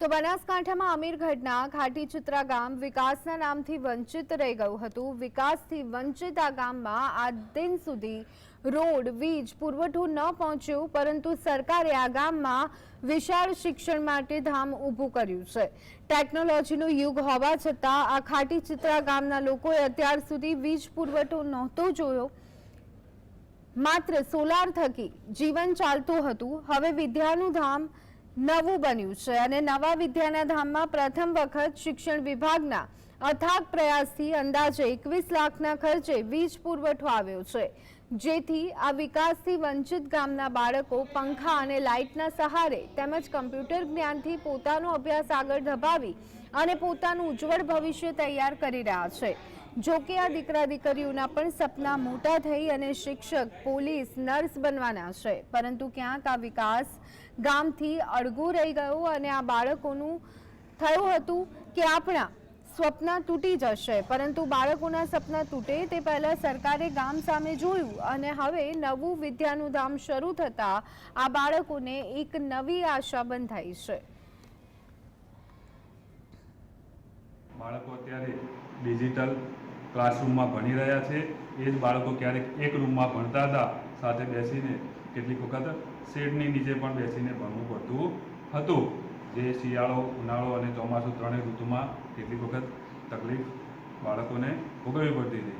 તો બનાસકાંઠામાં અમીરગઢના ખાટી ચિત્રા ગામ વિકાસના નામથી વંચિત રહી ગયું હતું. વિકાસથી વંચિત આ ગામમાં આ દિન સુધી રોડ, વીજ, પુરવઠો ન પહોંચ્યો, પરંતુ સરકારે આ ગામમાં વિશાળ શિક્ષણ માટે ધામ ઊભું કર્યું છે. ટેકનોલોજીનો યુગ હોવા છતાં આ ખાટીચિત્રા ગામના લોકોએ અત્યાર સુધી વીજ પુરવઠો નહોતો જોયો. માત્ર સોલાર થકી જીવન ચાલતું હતું. હવે વિદ્યાનું ધામ નવું બન્યું છે અને નવા વિદ્યાના ધામમાં પ્રથમ વખત શિક્ષણ વિભાગના અથાગ પ્રયાસથી અંદાજે એકવીસ લાખના ખર્ચે વીજ પુરવઠો આવ્યો છે. જેથી આ વિકાસથી વંચિત ગામના બાળકો પંખા અને લાઇટના સહારે તેમજ કમ્પ્યુટર જ્ઞાનથી પોતાનો અભ્યાસ આગળ ધપાવી અને પોતાનું ઉજ્જવળ ભવિષ્ય તૈયાર કરી રહ્યા છે. જો કે આ દીકરા દીકરીઓના પણ સપના મોટા થઈ અને શિક્ષક, પોલીસ, નર્સ બનવાના છે. પરંતુ ક્યાંક આ વિકાસ ગામથી અળગો રહી ગયો અને આ બાળકોનું થયું હતું કે આપણા સ્વપ્ન તૂટી જશે. પરંતુ બાળકોના સપના તૂટે તે પહેલા સરકારે ગામ સામે જોયું અને હવે નવું વિદ્યાનું ધામ શરૂ થતા આ બાળકોને એક નવી આશા બંધાઈ છે. બાળકો અત્યારે ડિજિટલ ક્લાસરૂમમાં ભણી રહ્યા છે. એ જ બાળકો ક્યારેક એક રૂમમાં ભણતા હતા, સાથે બેસીને કેટલીક વખત શેડની નીચે પણ બેસીને ભણવું પડતું હતું. જે શિયાળો, ઉનાળો અને ચોમાસું ત્રણેય ઋતુમાં કેટલીક વખત તકલીફ બાળકોને ભોગવવી પડતી હતી.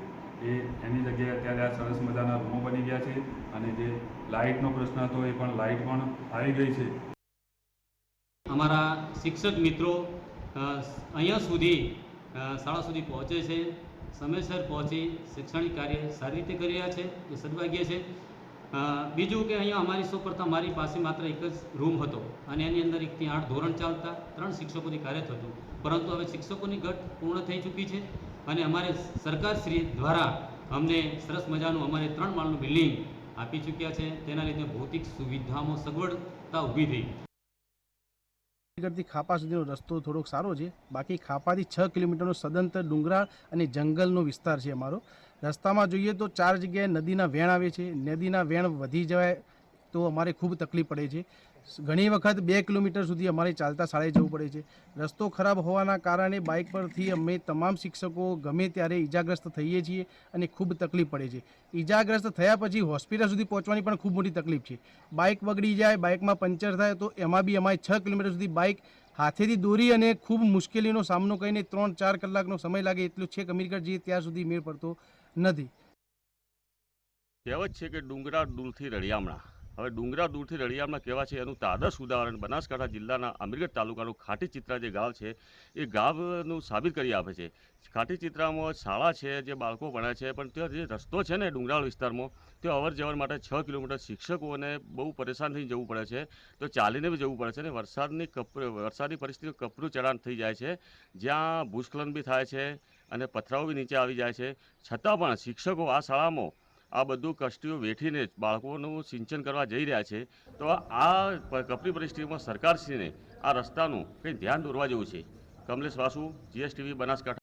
એ એની જગ્યાએ અત્યારે આ સરસ મજાના રૂમો બની ગયા છે અને જે લાઇટનો પ્રશ્ન હતો એ પણ લાઇટ પણ આવી ગઈ છે. અમારા શિક્ષક મિત્રો અહીંયા સુધી શાળા સુધી પહોંચે છે. સમયસર પહોંચી શૈક્ષણિક કાર્ય સારી રીતે કરી રહ્યા છે, એ સદભાગ્ય છે. બીજું કે અહીંયા અમારી સૌ પ્રથમ મારી પાસે માત્ર એક જ રૂમ હતો અને એની અંદર એકથી આઠ ધોરણ ચાલતા ત્રણ શિક્ષકોથી કાર્ય થતું. પરંતુ હવે શિક્ષકોની ઘટ પૂર્ણ થઈ ચૂકી છે અને અમારે સરકારશ્રી દ્વારા અમને સરસ મજાનું અમારે ત્રણ માળનું બિલ્ડિંગ આપી ચૂક્યા છે. તેના લીધે ભૌતિક સુવિધામાં સગવડતા ઊભી થઈ. આગળથી ખાપા સુધીનો રસ્તો થોડોક સારો છે. બાકી ખાપાથી છ કિલોમીટરનો સદંતર ડુંગરાળ અને જંગલનો વિસ્તાર છે અમારો. રસ્તામાં જોઈએ તો ચાર જગ્યાએ નદીના વેણ આવે છે. નદીના વેણ વધી જાય તો અમારે ખૂબ તકલીફ પડે છે. ઘણી વખત બે કિલોમીટર સુધી અમારે ચાલતા શાળાએ જવું પડે છે. રસ્તો ખરાબ હોવાના કારણે બાઇક પરથી અમે તમામ શિક્ષકો ગમે ત્યારે ઈજાગ્રસ્ત થઈએ છીએ અને ખૂબ તકલીફ પડે છે. ઈજાગ્રસ્ત થયા પછી હોસ્પિટલ સુધી પહોંચવાની પણ ખૂબ મોટી તકલીફ છે. બાઇક બગડી જાય, બાઇકમાં પંચર થાય, તો એમાં બી અમારે છ કિલોમીટર સુધી બાઇક હાથેથી દોરી અને ખૂબ મુશ્કેલીનો સામનો કરીને ત્રણ ચાર કલાકનો સમય લાગે એટલું છેક અમીરગઢ જઈએ ત્યાં સુધી મેળ પડતો નથી. કહેવત છે કે ડુંગરા દૂરથી રળિયામણા. હવે ડુંગરા દૂરથી રળિયામણા કહેવા છે, એનું તાદશ ઉદાહરણ બનાસકાંઠા જિલ્લાના અમીરગઢ તાલુકાનું ખાટી ચિત્રા જે ગામ છે, એ ગામનું સાબિત કરી આપે છે. ખાટી ચિત્રામાં શાળા છે, જે બાળકો ભણે છે, પણ ત્યાં જે રસ્તો છે ને ડુંગરાળ વિસ્તારમાં તે અવર જવર માટે છ કિલોમીટર શિક્ષકોને બહુ પરેશાન થઈ જવું પડે છે. તો ચાલીને બી જવું પડે છે અને વરસાદની કપ વરસાદની પરિસ્થિતિ કપરું ચઢાણ થઈ જાય છે. જ્યાં ભૂસ્ખલન બી થાય છે અને પથરાઓ બી નીચે આવી જાય છે. છતાં પણ શિક્ષકો આ શાળામાં આ બધું કષ્ટીઓ વેઠીને બાળકોનું સિંચન કરવા જઈ રહ્યા છે. તો આ કપરી પરિસ્થિતિમાં સરકારશ્રીને આ રસ્તાનું કંઈ ધ્યાન દોરવા જેવું છે? કમલેશ વાસુ, જીએસટીવી, બનાસકાંઠા.